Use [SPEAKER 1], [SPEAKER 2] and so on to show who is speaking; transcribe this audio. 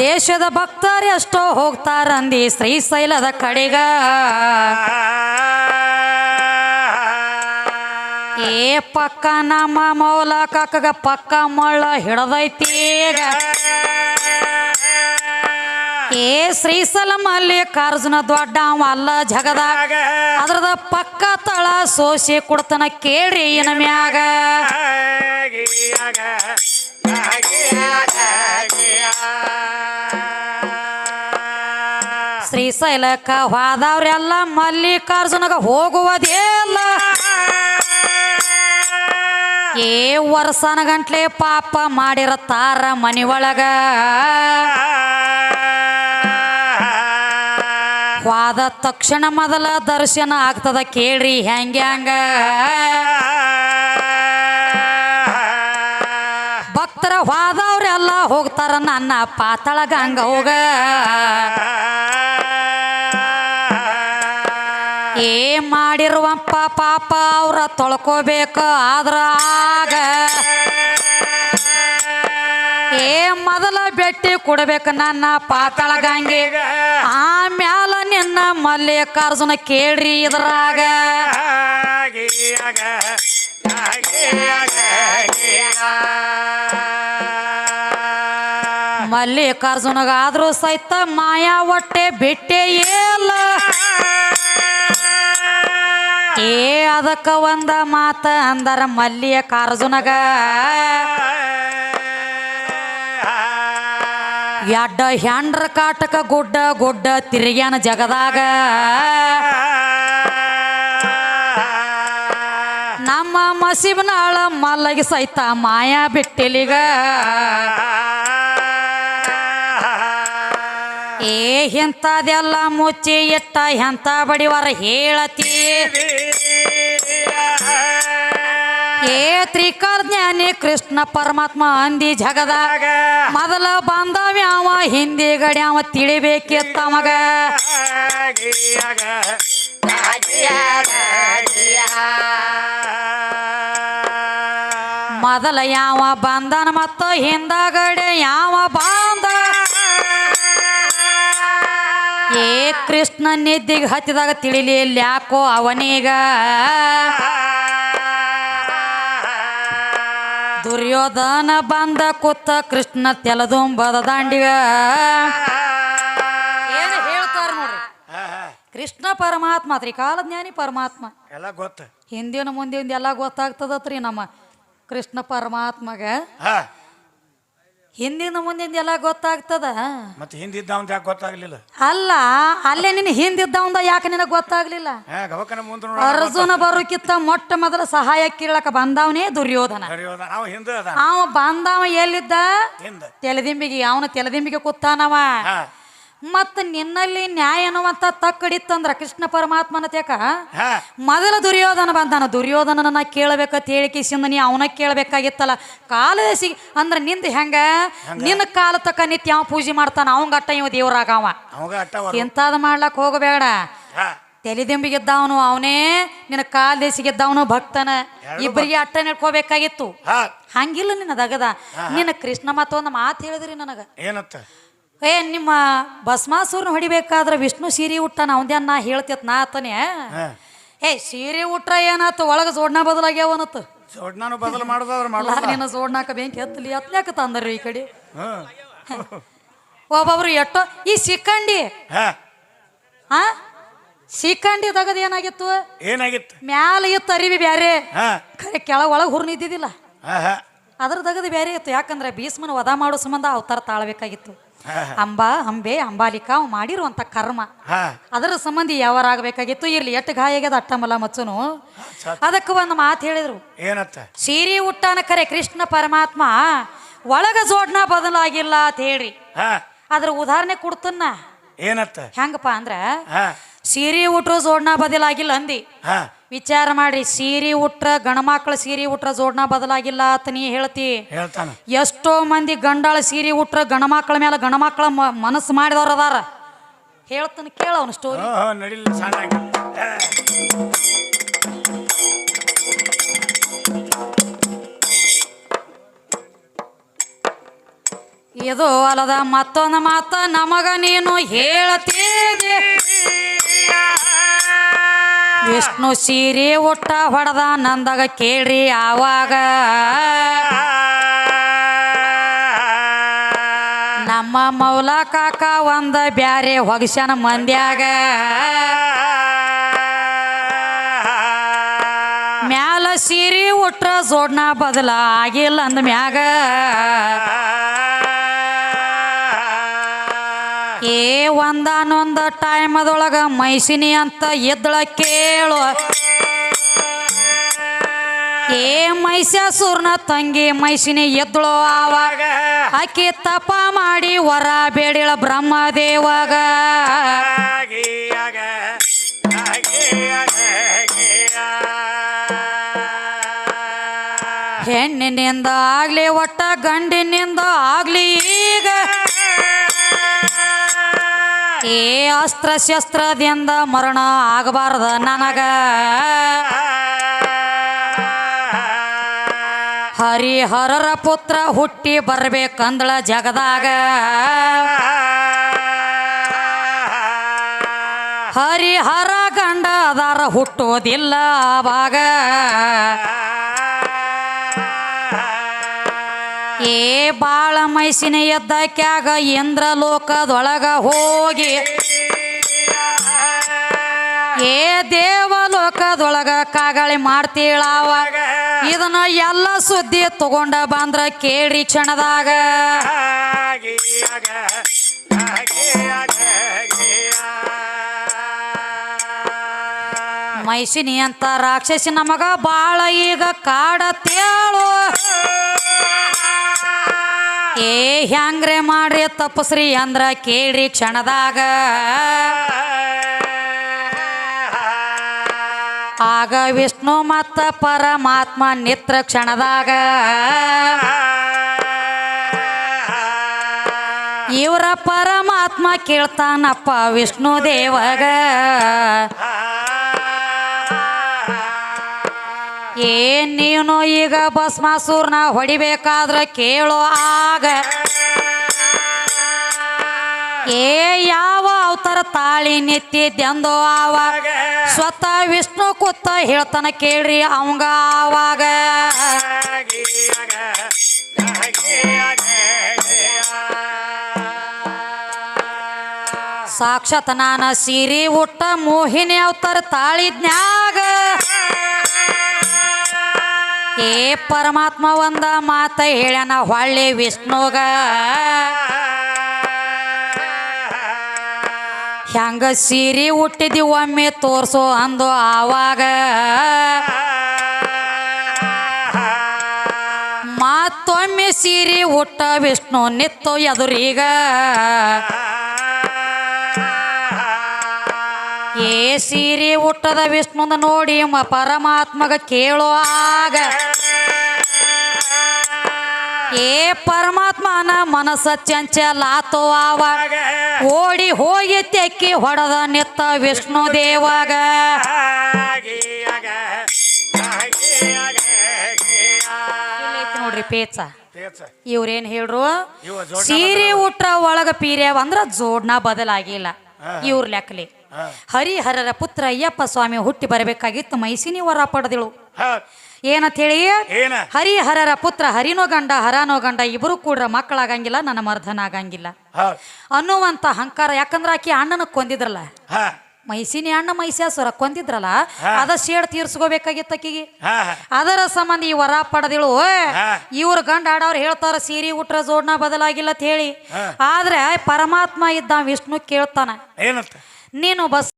[SPEAKER 1] ದೇಶದ ಭಕ್ತರು ಎಷ್ಟೋ ಹೋಗ್ತಾರಂದಿ ಶ್ರೀಶೈಲದ ಕಡೆಗ. ಏ ಪಕ್ಕ ನಮ್ಮ ಮೌಲ ಕಾಕಗ ಪಕ್ಕ ಮಳ್ಳ ಹಿಡದೈತಿ ಏ ಅಲ್ಲಿ ಮಲ್ಲಿಕಾರ್ಜುನ ದೊಡ್ಡ ಅಲ್ಲ ಜಗದಾಗ. ಅದ್ರದ ಪಕ್ಕ ತಳ ಸೋಸಿ ಕೊಡ್ತನ ಕೇಳ್ರಿ ಏನ ಮ್ಯಾಗ. ಶ್ರೀಶೈಲಕ್ಕ ಹೋದವ್ರೆಲ್ಲ ಮಲ್ಲಿಕಾರ್ಜುನಗ ಹೋಗುವುದೇಲ್ಲ. ಏ ವರ್ಷನ ಗಂಟ್ಲೆ ಪಾಪ ಮಾಡಿರತ್ತಾರ ಮನಿ ಒಳಗ ವಾದ ತಕ್ಷಣ ಮೊದಲ ದರ್ಶನ ಆಗ್ತದ ಕೇಳ್ರಿ ಹೆಂಗ ಹಂಗ. ಭಕ್ತರ ಹೋದವ್ರೆಲ್ಲ ಹೋಗ್ತಾರ ನನ್ನ ಪಾತಾಳ ಗಂಗ ಹೋಗ. ಏ ಮಾಡಿರುವಪ್ಪ ಪಾಪ ಅವ್ರ ತೊಳ್ಕೋಬೇಕು ಆಗ ಏ ಮೊದಲ ಬೆಟ್ಟಿ ಕೊಡ್ಬೇಕು ನನ್ನ ಪಾತಾಳ ಗಂಗೆ. ಆಮ್ಯಾಲ ನಿನ್ನ ಮಲ್ಲಿಕಾರ್ಜುನ ಕೇಳ್ರಿ ಇದ್ರಾಗ. ಮಲ್ಲಿಕಾರ್ಜುನಗಾದ್ರೂ ಸಹಿತ ಮಾಯಾ ಒಟ್ಟೆ ಬಿಟ್ಟೆ ಏ, ಅದಕ್ಕ ಒಂದ ಮಾತ ಅಂದರ ಮಲ್ಲಿಯ ಕಾರ್ಜುನಗ. ಎಡ್ಡ ಹ್ಯಾಂಡ್ರ ಕಾಟಕ ಗುಡ್ಡ ಗುಡ್ಡ ತಿರುಗ್ಯಾನ ಜಗದಾಗ. ನಮ್ಮ ಮಸೀಬ್ನಾಳ ಮಲ್ಲಗಿ ಸಹಿತ ಮಾಯಾ ಬಿಟ್ಟಿಲಿಗ. ಏ, ಇಂಥದೆಲ್ಲ ಮುಚ್ಚಿ ಇಟ್ಟ ಎಂತ ಬಡಿವಾರ ಹೇಳತಿ. ಏ ತ್ರಿಕರ್ಜ್ಞಾನಿ ಕೃಷ್ಣ ಪರಮಾತ್ಮ ಅಂದಿ ಜಗದ ಮೊದಲ ಬಾಂಧವ್ಯಾವ ಹಿಂದಿ ಗಡ್ಯಾವ ಅವ, ತಿಳಿಬೇಕಿತ್ತ ಮಗ. ಮೊದಲ ಯಾವ ಬಂಧನ ಮತ್ತು ಹಿಂದಗಡೆ ಯಾವ ಬಾಂಧ ಏ ಕೃಷ್ಣ ನಿದ್ದೆಗೆ ಹತ್ತಿದಾಗ ತಿಳಿಲಿ ಯಾಕೋ ಅವನೀಗ? ದುರ್ಯೋಧನ ಬಂದ ಕೂತ ಕೃಷ್ಣ ತೆಲದುಂಬದ ದಾಂಡಿಗ. ಏನು ಹೇಳ್ತಾರ ನೋಡ್ರಿ? ಕೃಷ್ಣ ಪರಮಾತ್ಮ ತ್ರಿಕಾಲ ಜ್ಞಾನಿ ಪರಮಾತ್ಮ.
[SPEAKER 2] ಎಲ್ಲ ಗೊತ್ತ.
[SPEAKER 1] ಹಿಂದಿನ ಮುಂದಿನ ಎಲ್ಲ ಗೊತ್ತಾಗ್ತದತ್ರಿ ನಮ್ಮ ಕೃಷ್ಣ ಪರಮಾತ್ಮಗ. ಹಿಂದಿನ ಮುಂದಿನ ಎಲ್ಲ ಗೊತ್ತಾಗ್ತದ?
[SPEAKER 2] ಮತ್ತೆ ಹಿಂದಿದ್ದ ಅಂತ ಯಾಕೆ ಗೊತ್ತಾಗ್ಲಿಲ್ಲ?
[SPEAKER 1] ಅಲ್ಲ ಅಲ್ಲೇ ನಿನ್ನ ಹಿಂದಿದ್ದವಂದ ಯಾಕೆ ನಿನಗೆ ಗೊತ್ತಾಗ್ಲಿಲ್ಲ?
[SPEAKER 2] ಹಾ ಗವಕನ ಮುಂದೆ ನೋಡ
[SPEAKER 1] ಅರ್ಜುನ ಬರೋಕ್ಕಿಂತ ಮೊಟ್ಟ ಮೊದಲ ಸಹಾಯ ಕೇಳಕ ಬಂದವನೇ ದುರ್ಯೋಧನ.
[SPEAKER 2] ಅವ ಹಿಂದೆ ಅದ
[SPEAKER 1] ಅವ ಬಂದವ ಎಲ್ಲಿದ್ದ?
[SPEAKER 2] ಹಿಂದ.
[SPEAKER 1] ತೆಲದಿಂಬಿಗೆ. ಅವನ ತೆಲದಿಂಬಿಗೆ ಕೂತಾನವ. ಮತ್ತ ನಿನ್ನಲ್ಲಿ ನ್ಯಾಯ ಅನ್ನುವಂತ ತಕ್ಕಡಿತ್ತಂದ್ರ ಕೃಷ್ಣ ಪರಮಾತ್ಮನ ತೇಕ ಮೊದಲ ದುರ್ಯೋಧನ ಬಂದಾನ. ದುರ್ಯೋಧನನ ಕೇಳಬೇಕಂತ ಹೇಳಿಕಿಸಿಂದ ನೀ ಅವನ ಕೇಳಬೇಕಾಗಿತ್ತಲ್ಲ. ಕಾಲದಸಿ ಅಂದ್ರ ನಿಂದ ಹೆಂಗ? ನಿನ್ನ ಕಾಲ ತಕ್ಕ ನಿತ್ಯ ಅವ ಪೂಜೆ ಮಾಡ್ತಾನ. ಅವಂಗ ಅಟ್ಟ ಇವ
[SPEAKER 2] ದೇವ್ರಾಗವ
[SPEAKER 1] ಇಂತಾದ ಮಾಡ್ಲಕ್ ಹೋಗಬೇಡ. ತೆಲಿದಿಂಬಿಗಿದ್ದವನು ಅವನೇ ನಿನ್ನ ಕಾಲ್ ದೇಸಿಗಿದ್ದವನು ಭಕ್ತನ. ಇಬ್ಬರಿಗೆ ಅಟ್ಟ ನಡ್ಕೋಬೇಕಾಗಿತ್ತು. ಹಂಗಿಲ್ಲ ನಿನ್ನ ದಗದ. ನಿನ್ನ ಕೃಷ್ಣ ಮತ್ತೊಂದು ಮಾತು ಹೇಳಿದ್ರಿ ನನಗ.
[SPEAKER 2] ಏನತ್ತ?
[SPEAKER 1] ಏ ನಿಮ್ಮ ಭಸ್ಮಾಸುರನ ಹೊಡಿಬೇಕಾದ್ರೆ ವಿಷ್ಣು ಸೀರೆ ನಾ ಒಂದೇ ನಾ ಹೇಳ್ತಿತ್ ನಾ ಆತನೇ? ಏ ಸೀರೆ ಉಟ್ರ ಏನಾತು? ಒಳಗ ಜೋಡ್ನ ಬದಲಾಗ್ಯಾವನತ್ತು
[SPEAKER 2] ನಾನು ಬದಲು ಮಾಡೋದಾದ್ರೆ ಮಾಡೋದ
[SPEAKER 1] ನಿನ್ನ ಜೋಡ್ನಾಕ ಬೆಂಕಿ ಎತ್ತಲಿ ಎತ್ಲಾಕ ತಂದರು ಈ ಕಡೆ. ಒಬ್ಬೊಬ್ರು ಎಷ್ಟೋ ಈ ಸಿಕ್ಕಂಡಿ
[SPEAKER 2] ಹಾ.
[SPEAKER 1] ಸಿಕ್ಕಂಡಿ ತಗದ್ ಏನಾಗಿತ್ತು?
[SPEAKER 2] ಏನಾಗಿತ್ತು?
[SPEAKER 1] ಮ್ಯಾಲ ಇತ್ತು ಅರಿವಿ ಬ್ಯಾರೆ. ಖರೆ ಕೆಳ ಒಳಗೆ ಹುರ್ನ ಇದ್ದಿದ್ದಿಲ್ಲ. ಅದ್ರ ತಗದು ಬ್ಯಾರೆ ಇತ್ತು. ಯಾಕಂದ್ರೆ ಭೀಷ್ಮನ ವದ ಮಾಡೋ ಸಂಬಂಧ ಅವತಾರ ತಾಳ್ಬೇಕಾಗಿತ್ತು. ಅಂಬಾ ಅಂಬೆ ಅಂಬಾಲಿಕ ಅವ್ ಮಾಡಿರುವಂತ ಕರ್ಮ. ಅದರ ಸಂಬಂಧಿ ಯಾವಾಗಬೇಕಾಗಿತ್ತು ಇರ್ಲಿ ಎಷ್ಟು ಗಾಯ ಆಗ್ಯದ ಅಟ್ಟಮಲ ಮಚ್ಚನು. ಅದಕ್ಕೆ ಒಂದು ಮಾತು ಹೇಳಿದ್ರು.
[SPEAKER 2] ಏನತ್ತ?
[SPEAKER 1] ಸೀರಿ ಉಟ್ಟಾನ ಕರೆ ಕೃಷ್ಣ ಪರಮಾತ್ಮ ಒಳಗ ಜೋಡ್ನ ಬದಲಾಗಿಲ್ಲ ಅಂತ
[SPEAKER 2] ಹೇಳಿ
[SPEAKER 1] ಅದ್ರ ಉದಾಹರಣೆ ಕೊಡ್ತನ್ನ.
[SPEAKER 2] ಏನತ್ತ?
[SPEAKER 1] ಹೆಂಗಪ್ಪ ಅಂದ್ರ ಸೀರಿ ಉಟ್ರು ಜೋಡ್ನ ಬದಲಾಗಿಲ್ಲ ಅಂದಿ. ವಿಚಾರ ಮಾಡ್ರಿ ಸೀರೆ ಉಟ್ರ ಗಣಮಕ್ಳ ಸೀರೆ ಉಟ್ರ ಜೋಡ್ನ ಬದಲಾಗಿಲ್ಲ ಅಂತ ನೀ ಹೇಳ್ತಿ.
[SPEAKER 2] ಹೇಳ್ತಾನ.
[SPEAKER 1] ಎಷ್ಟೋ ಮಂದಿ ಗಂಡಾಳ ಸೀರೆ ಉಟ್ರ ಗಣಮಕ್ಳ ಮೇಲೆ ಗಣಮಕ್ಳ ಮನಸ್ಸು ಮಾಡಿದವ್ರ ಅದಾರ. ಹೇಳ್ತಾನೆ ಕೇಳ ಅವನ ಸ್ಟೋರಿ ಇದು ಅಲ್ಲದ ಮತ್ತೊಂದು ಮಾತ ನಮಗ ನೀನು ಹೇಳ್ತೀರಿ ವಿಷ್ಣು ಸೀರೆ ಉಟ್ಟ ಹೊಡೆದ ನಂದಾಗ ಕೇಳ್ರಿ ಆವಾಗ. ನಮ್ಮ ಮೌಲ ಕಾಕ ಒಂದ ಬ್ಯಾರೆ ಹೊಗಸನ ಮಂದ್ಯಾಗ. ಮ್ಯಾಲ ಸೀರೆ ಉಟ್ರ ಜೋಡ್ನ ಬದಲ ಆಗಿಲ್ಲ ಅಂದ ಮ್ಯಾಗ. ಏ ಒಂದಾನೊಂದ ಟೈಮದೊಳಗೆ ಮೈಸಿನಿ ಅಂತ ಎದ್ದಳ ಕೇಳು. ಏ ಮೈಸಾಸೂರ್ನ ತಂಗಿ ಮೈಸಿನಿ ಎದ್ದಳು ಆವಾಗ. ಆಕಿ ತಪ ಮಾಡಿ ವರ ಬೇಡಿಳ ಬ್ರಹ್ಮದೇವಾಗ. ಹೆಣ್ಣಿನಿಂದ ಆಗ್ಲಿ ಒಟ್ಟ ಗಂಡಿನಿಂದ ಆಗ್ಲಿ ಈಗ. ಏ ಅಸ್ತ್ರ ಶಸ್ತ್ರದಿಂದ ಮರಣ ಆಗಬಾರ್ದ ನನಗ. ಹರಿಹರರ ಪುತ್ರ ಹುಟ್ಟಿ ಬರ್ಬೇಕಂದಳ ಜಗದಾಗ. ಹರಿಹರ ಗಂಡ ಅದಾರ ಹುಟ್ಟೋದಿಲ್ಲ ಆವಾಗ ಏ ಬಾಳ ಮೈಸಿನ ಎದ್ದಕ್ಯಾಗ ಇಂದ್ರ ಲೋಕದೊಳಗ ಹೋಗಿ. ಏ ದೇವಲೋಕದೊಳಗ ಕಾಗಳಿ ಮಾಡ್ತೀಳಾವ. ಇದನ್ನ ಎಲ್ಲ ಸುದ್ದಿ ತಗೊಂಡ ಬಂದ್ರ ಕೇಳಿ ಕ್ಷಣದಾಗ. ಮೈಸಿನಿ ಅಂತ ರಾಕ್ಷಸಿ ನಮಗ ಬಾಳ ಈಗ ಕಾಡತ್ತೇಳು ಏ ಹ್ಯಾಂಗ್ರೆ ಮಾಡ್ರಿ ತಪ್ಪಸ್ರಿ ಅಂದ್ರ ಕೇಳ್ರಿ ಕ್ಷಣದಾಗ. ಆಗ ವಿಷ್ಣು ಮತ್ತ ಪರಮಾತ್ಮ ನಿತ್ರ ಕ್ಷಣದಾಗ. ಇವರ ಪರಮಾತ್ಮ ಕೇಳ್ತಾನಪ್ಪ ವಿಷ್ಣು ದೇವಗ. ಏನ್ ನೀನು ಈಗ ಭಸ್ಮಾಸೂರ್ನ ಹೊಡಿಬೇಕಾದ್ರ ಕೇಳೋ ಆಗ. ಏ ಯಾವ ಅವತಾರ ತಾಳಿ ನಿತ್ತಿದ್ದೆಂದೋ ಆವಾಗ ಸ್ವತಃ ವಿಷ್ಣು ಕೂತ ಹೇಳ್ತಾನ ಕೇಳ್ರಿ ಅವಂಗ ಆವಾಗ. ಸಾಕ್ಷಾತ್ ನಾನ ಸೀರೆ ಉಟ್ಟ ಮೋಹಿನಿ ಅವತಾರ ತಾಳಿದ್ನ್ಯಾಗ. ಏ ಪರಮಾತ್ಮ ಒಂದ ಮಾತ ಹೇಳ್ಯಾನ, ಹೊಳ್ಳಿ ವಿಷ್ಣುಗ. ಹೆಂಗ ಸೀರೆ ಹುಟ್ಟಿದಿ ಒಮ್ಮೆ ತೋರ್ಸೋ ಅಂದು ಆವಾಗ. ಮತ್ತೊಮ್ಮೆ ಸೀರೆ ಹುಟ್ಟ ವಿಷ್ಣು ನಿತ್ತು ಎದುರೀಗ. ಏ ಸೀರೆ ಹುಟ್ಟದ ವಿಷ್ಣುನ ನೋಡಿ ಮ ಪರಮಾತ್ಮಗ ಕೇಳೋ ಆಗ. ಏ ಪರಮಾತ್ಮನ ಮನಸ್ಸ ಚಂಚಲ ಆತೋ ಆವಾಗ ಓಡಿ ಹೋಗಿ ತೆಕ್ಕಿ ಹೊಡೆದ ನಿತ್ತ ವಿಷ್ಣು ದೇವಾಗ. ನೋಡ್ರಿ ಪೇಚ. ಇವ್ರೇನ್ ಹೇಳ್ರು? ಸೀರೆ ಉಟ್ರ ಒಳಗ ಪೀರ್ಯಾವ ಅಂದ್ರ ಜೋಡ್ನ ಬದಲಾಗಿಲ್ಲ. ಇವ್ರ ಲೆಕ್ಕಲಿ. ಹರಿಹರರ ಪುತ್ರ ಅಯ್ಯಪ್ಪ ಸ್ವಾಮಿ ಹುಟ್ಟಿ ಬರಬೇಕಾಗಿತ್ತು ಮೈಸಿನಿ ವರ ಪಡೆದಳು ಏನಂತ ಹೇಳಿ ಹರಿಹರರ ಪುತ್ರ ಹರಿನೋ ಗಂಡ ಹರಾನೋ ಗಂಡ ಇಬ್ಬರು ಕೂಡ ಮಕ್ಕಳಾಗಂಗಿಲ್ಲ ನನ್ನ ಮರ್ಧನ ಆಗಂಗಿಲ್ಲ ಅನ್ನುವಂತ ಅಹಂಕಾರ ಯಾಕಂದ್ರೆ ಆಕಿ ಅಣ್ಣನ ಕೊಂದಿದ್ರಲ್ಲ? ಮೈಸಿನಿ ಅಣ್ಣ ಮೈಸಾಸುರ ಕೊಂದಿದ್ರಲ್ಲ? ಅದ ಶೇಡ್ ತೀರ್ಸ್ಕೋಬೇಕಾಗಿತ್ತು
[SPEAKER 2] ಹಾ
[SPEAKER 1] ಅದರ ಸಂಬಂಧ ಈ ವರ ಪಡೆದಿಳು ಇವ್ರ ಗಂಡ ಆಡವ್ರು ಹೇಳ್ತಾರ ಸೀರೆ ಉಟ್ರ ಜೋಡ್ನ ಬದಲಾಗಿಲ್ಲ ಅಂತ ಹೇಳಿ. ಆದ್ರೆ ಪರಮಾತ್ಮ ಇದ್ದ ವಿಷ್ಣು ಕೇಳ್ತಾನೆ.
[SPEAKER 2] ಏನಂತ?
[SPEAKER 1] ನೀನು ಬಸ್